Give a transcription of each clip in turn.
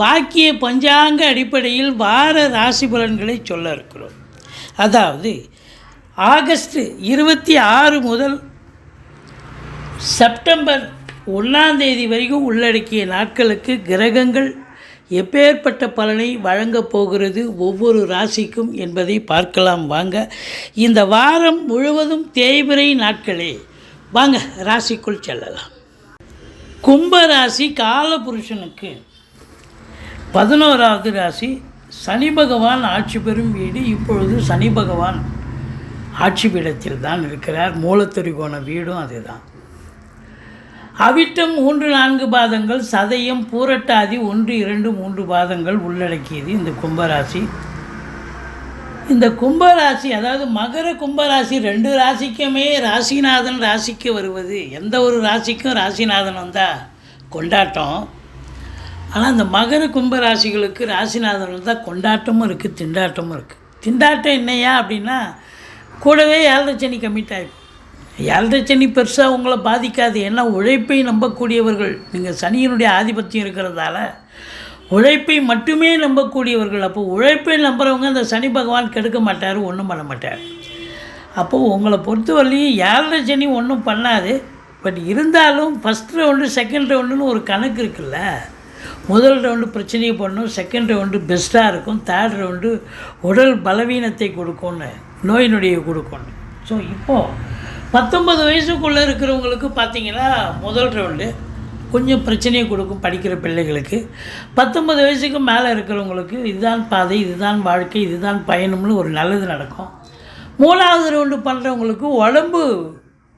வாக்கிய பஞ்சாங்க அடிப்படையில் வார ராசி பலன்களை சொல்ல இருக்கிறோம். அதாவது ஆகஸ்ட் இருபத்தி ஆறு முதல் செப்டம்பர் ஒன்றாம் தேதி வரைக்கும் உள்ளடக்கிய நாட்களுக்கு கிரகங்கள் எப்பேற்பட்ட பலனை வழங்கப் போகிறது ஒவ்வொரு ராசிக்கும் என்பதை பார்க்கலாம் வாங்க. இந்த வாரம் முழுவதும் தேய்பிரை நாட்களே வாங்க ராசிக்குள் செல்லலாம். கும்ப ராசி காலபுருஷனுக்கு பதினோராவது ராசி சனி பகவான் ஆட்சி பெறும் வீடு இப்பொழுது சனி பகவான் ஆட்சி பீடத்தில் தான் இருக்கிறார். மூலத்திரிகோண வீடும் அதுதான். அவிட்டம் மூன்று நான்கு பாதங்கள் சதயம் பூரட்டாதி ஒன்று இரண்டு மூன்று பாதங்கள் உள்ளடக்கியது இந்த கும்பராசி. இந்த கும்பராசி அதாவது மகர கும்பராசி ரெண்டு ராசிக்குமே ராசிநாதன் ராசிக்கு வருவது. எந்த ஒரு ராசிக்கும் ராசிநாதன் வந்தால் கொண்டாட்டம். ஆனால் இந்த மகர கும்பராசிகளுக்கு ராசிநாதன் தான் கொண்டாட்டமும் இருக்குது திண்டாட்டமும் இருக்குது திண்டாட்டம் என்னையா அப்படின்னா கூடவே ஏழரை கம்மிட் ஆகிடும் ஏழரை பெருசாக உங்களை பாதிக்காது. ஏன்னா உழைப்பை நம்பக்கூடியவர்கள் நீங்கள் சனியினுடைய ஆதிபத்தியம் இருக்கிறதால உழைப்பை மட்டுமே நம்பக்கூடியவர்கள். அப்போ உழைப்பை நம்புகிறவங்க அந்த சனி பகவான் கெடுக்க மாட்டார் ஒன்றும் பண்ண மாட்டார். அப்போது உங்களை பொறுத்தவரையும் ஏழரை சனி ஒன்றும் பண்ணாது. பட் இருந்தாலும் ஃபஸ்ட் ரவுண்டு செகண்ட் ரவுண்டுன்னு ஒரு கணக்கு இருக்குல்ல முதல் ரவுண்டு பிரச்சனையை பண்ணும் செகண்ட் ரவுண்டு பெஸ்ட்டாக இருக்கும் தேர்ட் ரவுண்டு உடல் பலவீனத்தை கொடுக்கும்னு நோய் நொடியை கொடுக்கும்னு. ஸோ இப்போது பத்தொன்பது வயசுக்குள்ளே இருக்கிறவங்களுக்கு பார்த்தீங்கன்னா முதல் ரவுண்டு கொஞ்சம் பிரச்சனையை கொடுக்கும் படிக்கிற பிள்ளைகளுக்கு. பத்தொன்பது வயசுக்கு மேலே இருக்கிறவங்களுக்கு இதுதான் பாதை இதுதான் வாழ்க்கை இதுதான் பயணம்னு ஒரு நல்லது நடக்கும். மூணாவது ரவுண்டு பண்ணுறவங்களுக்கு உடம்பு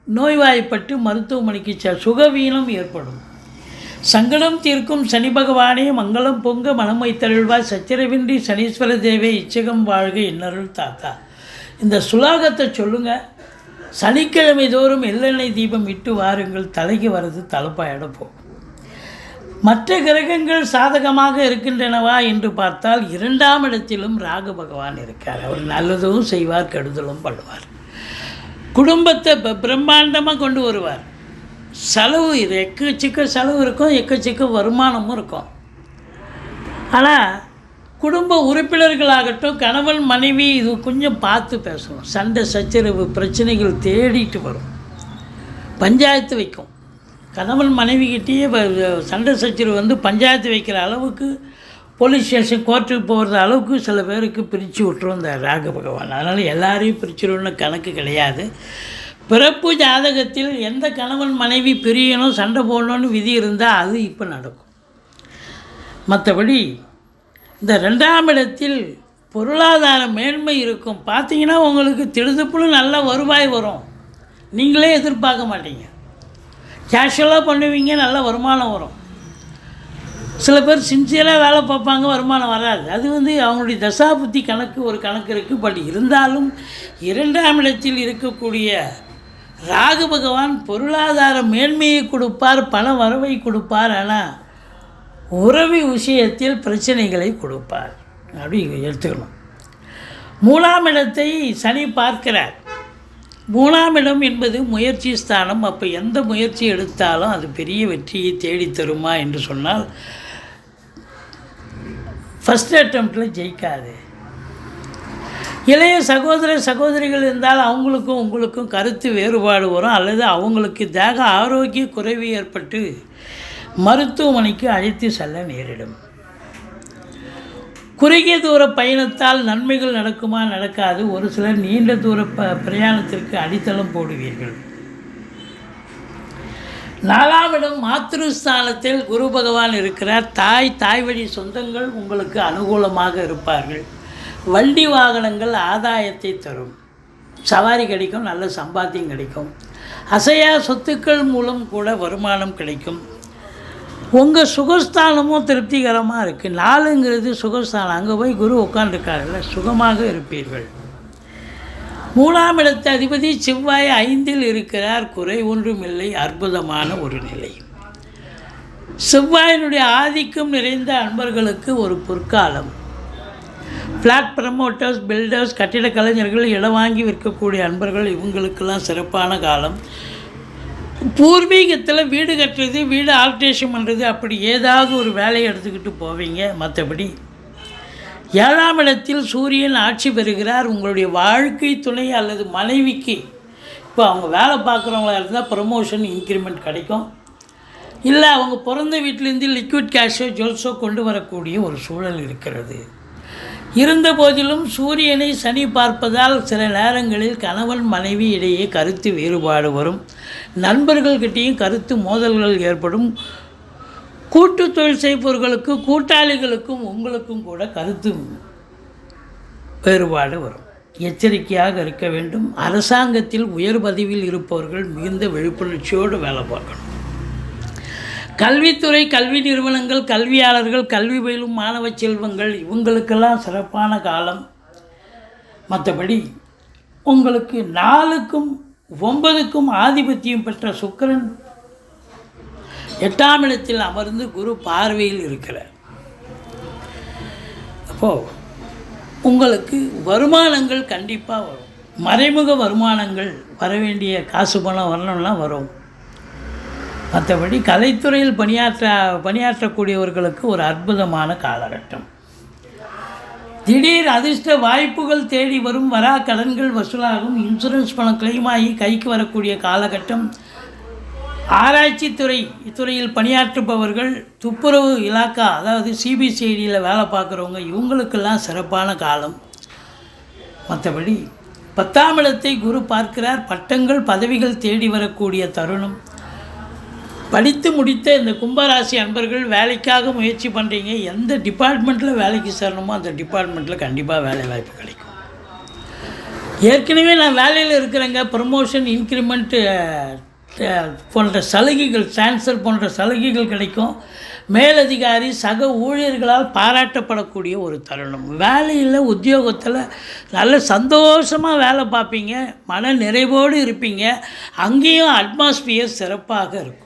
நோய்வாய்ப்பட்டு மருத்துவமனைக்கு ச சுகவீனம் ஏற்படும். சங்கடம் தீர்க்கும் சனி பகவானே மங்களம் பொங்க மனம் வைத்தருள்வாய் சச்சரவின்றி சனீஸ்வர தேவே இச்சகம் வாழ்க இன்னருள் தாத்தா. இந்த சுலாகத்தை சொல்லுங்கள் சனிக்கிழமை தோறும் எள்ளெண்ணெய் தீபம் இட்டு வாருங்கள். தலைக்கு வர்றது தலைப்பாயிட போகும் மற்ற கிரகங்கள் சாதகமாக இருக்கின்றனவா என்று பார்த்தால் இரண்டாம் இடத்திலும் ராகு பகவான் இருக்கார். அவர் நல்லதும் செய்வார் கெடுதலும் பண்ணுவார். குடும்பத்தை பிரம்மாண்டமாக கொண்டு வருவார். செலவு இது எக்கச்சக்க செலவு இருக்கும் எக்கச்சக்க வருமானமும் இருக்கும். ஆனால் குடும்ப உறுப்பினர்களாகட்டும் கணவன் மனைவி இது கொஞ்சம் பார்த்து பேசணும். சண்டை சச்சரவு பிரச்சனைகள் தேடிட்டு வரும். பஞ்சாயத்து வைக்கும். கணவன் மனைவிக்கிட்டேயே கிட்டேயே சண்டை சச்சரவு வந்து பஞ்சாயத்து வைக்கிற அளவுக்கு போலீஸ் ஸ்டேஷன் கோர்ட்டுக்கு போகிற அளவுக்கு சில பேருக்கு பிரித்து விட்டுரும் இந்த ராக பகவான் அதனால் எல்லாரையும் பிரிச்சிடும்னு கணக்கு கிடையாது. பிறப்பு ஜாதகத்தில் எந்த கணவன் மனைவி பிரியணும் சண்டை போடணும்னு விதி இருந்தால் அது இப்போ நடக்கும். மற்றபடி இந்த ரெண்டாம் இடத்தில் பொருளாதார மேன்மை இருக்கும். பார்த்தீங்கன்னா உங்களுக்கு திடுதுப்புல நல்ல வருவாய் வரும். நீங்களே எதிர்பார்க்க மாட்டீங்க. கேஷுவலாக பண்ணுவீங்க நல்ல வருமானம் வரும். சில பேர் சின்சியராக வேலை பார்ப்பாங்க வருமானம் வராது. அது வந்து அவங்களுடைய தசாபுத்தி கணக்கு ஒரு கணக்கு இருக்குது பட் இருந்தாலும் இரண்டாம் இடத்தில் இருக்கக்கூடிய ராகு பகவான் பொருளாதார மேன்மையை கொடுப்பார் பண வரவை கொடுப்பார் ஆனால் உறவு விஷயத்தில் பிரச்சனைகளை கொடுப்பார். அப்படி எடுத்துக்கணும். மூணாம் இடத்தை சனி பார்க்கிறார். மூணாம் இடம் என்பது முயற்சி ஸ்தானம். அப்போ எந்த முயற்சி எடுத்தாலும் அது பெரிய வெற்றியை தேடித் தருமா என்று சொன்னால் ஃபஸ்ட் அட்டம்ப்டில் ஜெயிக்காது. இளைய சகோதர சகோதரிகள் இருந்தால் அவங்களுக்கும் உங்களுக்கும் கருத்து வேறுபாடு வரும். அல்லது அவங்களுக்கு தேக ஆரோக்கிய குறைவு ஏற்பட்டு மருத்துவமனைக்கு அழைத்து செல்ல நேரிடும். குறுகிய தூர பயணத்தால் நன்மைகள் நடக்குமா நடக்காது. ஒரு சிலர் நீண்ட தூர ப பிரயாணத்திற்கு அடித்தளம் போடுவீர்கள். நாலாம் இடம் மாத்ருஸ்தானத்தில் குரு பகவான் இருக்கிறார். தாய் தாய் வழி சொந்தங்கள் உங்களுக்கு அனுகூலமாக இருப்பார்கள். வண்டி வாகனங்கள் ஆதாயத்தை தரும். சவாரி கிடைக்கும் நல்ல சம்பாத்தியம் கிடைக்கும். அசையா சொத்துக்கள் மூலம் கூட வருமானம் கிடைக்கும். உங்கள் சுகஸ்தானமும் திருப்திகரமாக இருக்குது நாலுங்கிறது சுகஸ்தானம். அங்கே போய் குரு உட்காந்துருக்காருல்ல சுகமாக இருப்பீர்கள். மூணாம் இடத்து அதிபதி செவ்வாய் ஐந்தில் இருக்கிறார். குறை ஒன்றும் இல்லை அற்புதமான ஒரு நிலை. செவ்வாயினுடைய ஆதிக்கம் நிறைந்த அன்பர்களுக்கு ஒரு பொற்காலம். ஃப்ளாட் ப்ரமோட்டர்ஸ் பில்டர்ஸ் கட்டிட கலைஞர்கள் இடம் வாங்கி விற்கக்கூடிய அன்பர்கள் இவங்களுக்கெல்லாம் சிறப்பான காலம். பூர்வீகத்தில் வீடு கட்டுறது வீடு ஆல்ட்ரேஷன் பண்ணுறது அப்படி ஏதாவது ஒரு வேலையை எடுத்துக்கிட்டு போவீங்க மற்றபடி ஏழாம் இடத்தில் சூரியன் ஆட்சி பெறுகிறார் உங்களுடைய வாழ்க்கை துணை அல்லது மனைவிக்கு. இப்போ அவங்க வேலை பார்க்குறவங்களா இருந்தால் ப்ரமோஷன் இன்க்ரிமெண்ட் கிடைக்கும். இல்லை அவங்க பிறந்த வீட்டிலேருந்து லிக்விட் கேஷோ ஜுவல்ஸோ கொண்டு வரக்கூடிய ஒரு சூழல் இருக்கிறது. இருந்த போதிலும் சூரியனை சனி பார்ப்பதால் சில நேரங்களில் கணவன் மனைவி இடையே கருத்து வேறுபாடு வரும். நண்பர்கள்கிட்டேயும் கருத்து மோதல்கள் ஏற்படும். கூட்டு தொழில் செய்பவர்களுக்கு கூட்டாளிகளுக்கும் உங்களுக்கும் கூட கருத்து வேறுபாடு வரும். எச்சரிக்கையாக இருக்க வேண்டும். அரசாங்கத்தில் உயர் பதவியில் இருப்பவர்கள் மிகுந்த விழிப்புணர்ச்சியோடு வேலை பார்க்கணும். கல்வித்துறை கல்வி நிறுவனங்கள் கல்வியாளர்கள் கல்வி பயிலும் மாணவ செல்வங்கள் இவங்களுக்கெல்லாம் சிறப்பான காலம். மற்றபடி உங்களுக்கு நாலுக்கும் ஒன்பதுக்கும் ஆதிபத்தியம் பெற்ற சுக்கரன் எட்டாம் இடத்தில் அமர்ந்து குரு பார்வையில் இருக்கிறார். அப்போது உங்களுக்கு வருமானங்கள் கண்டிப்பாக வரும். மறைமுக வருமானங்கள் வர வேண்டிய காசு பணம் வரணும்னா வரும். மற்றபடி கலைத்துறையில் பணியாற்ற பணியாற்றக்கூடியவர்களுக்கு ஒரு அற்புதமான காலகட்டம். திடீர் அதிர்ஷ்ட வாய்ப்புகள் தேடி வரும் வரா கடன்கள் வசூலாகும். இன்சூரன்ஸ் பணம் கிளைம் ஆகி கைக்கு வரக்கூடிய காலகட்டம். ஆராய்ச்சி துறை இத்துறையில் பணியாற்றுபவர்கள் துப்புரவு இலாக்கா அதாவது சிபிசிஐடியில் வேலை பார்க்குறவங்க இவங்களுக்கெல்லாம் சிறப்பான காலம். மற்றபடி பத்தாம் இடத்தை குரு பார்க்கிறார். பட்டங்கள் பதவிகள் தேடி வரக்கூடிய தருணம். படித்து முடித்த இந்த கும்பராசி அன்பர்கள் வேலைக்காக முயற்சி பண்ணுறீங்க எந்த டிபார்ட்மெண்ட்டில் வேலைக்கு சேரணுமோ அந்த டிபார்ட்மெண்ட்டில் கண்டிப்பாக வேலை வாய்ப்பு கிடைக்கும். ஏற்கனவே நான் வேலையில் இருக்கிறேங்க. ப்ரமோஷன் இன்க்ரிமெண்ட்டு போன்ற சலுகைகள் டிரான்ஸ்ஃபர் போன்ற சலுகைகள் கிடைக்கும். மேலதிகாரி சக ஊழியர்களால் பாராட்டப்படக்கூடிய ஒரு தருணம். வேலையில் உத்தியோகத்தில் நல்ல சந்தோஷமாக வேலை பார்ப்பீங்க. மன நிறைவோடு இருப்பீங்க. அங்கேயும் அட்மாஸ்பியர் சிறப்பாக இருக்கும்.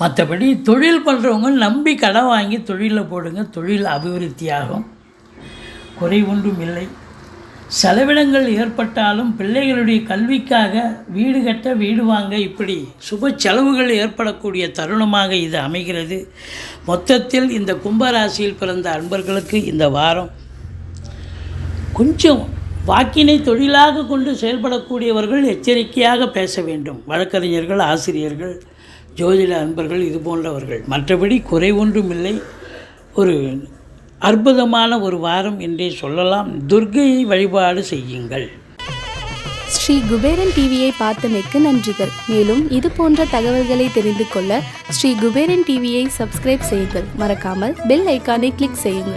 மற்றபடி தொழில் பண்ணுறவங்க நம்பி கடன் வாங்கி தொழிலில் போடுங்க. தொழில் அபிவிருத்தியாகும். குறை ஒன்றும் இல்லை. செலவினங்கள் ஏற்பட்டாலும் பிள்ளைகளுடைய கல்விக்காக வீடு கட்ட வீடு வாங்க இப்படி சுப செலவுகள் ஏற்படக்கூடிய தருணமாக இது அமைகிறது. மொத்தத்தில் இந்த கும்பராசியில் பிறந்த அன்பர்களுக்கு இந்த வாரம் கொஞ்சம் வாக்கினை தொழிலாக கொண்டு செயல்படக்கூடியவர்கள் எச்சரிக்கையாக பேச வேண்டும். வழக்கறிஞர்கள் ஆசிரியர்கள் ஜோதிட அன்பர்கள் இது போன்றவர்கள். மற்றபடி குறை ஒன்றும் இல்லை ஒரு அற்புதமான ஒரு வாரம் என்றே சொல்லலாம். துர்க்கையை வழிபாடு செய்யுங்கள். ஸ்ரீ குபேரன் டிவியை பார்த்தமைக்கு நன்றிகள். மேலும் இது போன்ற தகவல்களை தெரிந்து கொள்ள ஸ்ரீ குபேரன் டிவியை சப்ஸ்கிரைப் செய்யுங்கள். மறக்காமல் பெல் ஐக்கானை கிளிக் செய்யுங்கள்.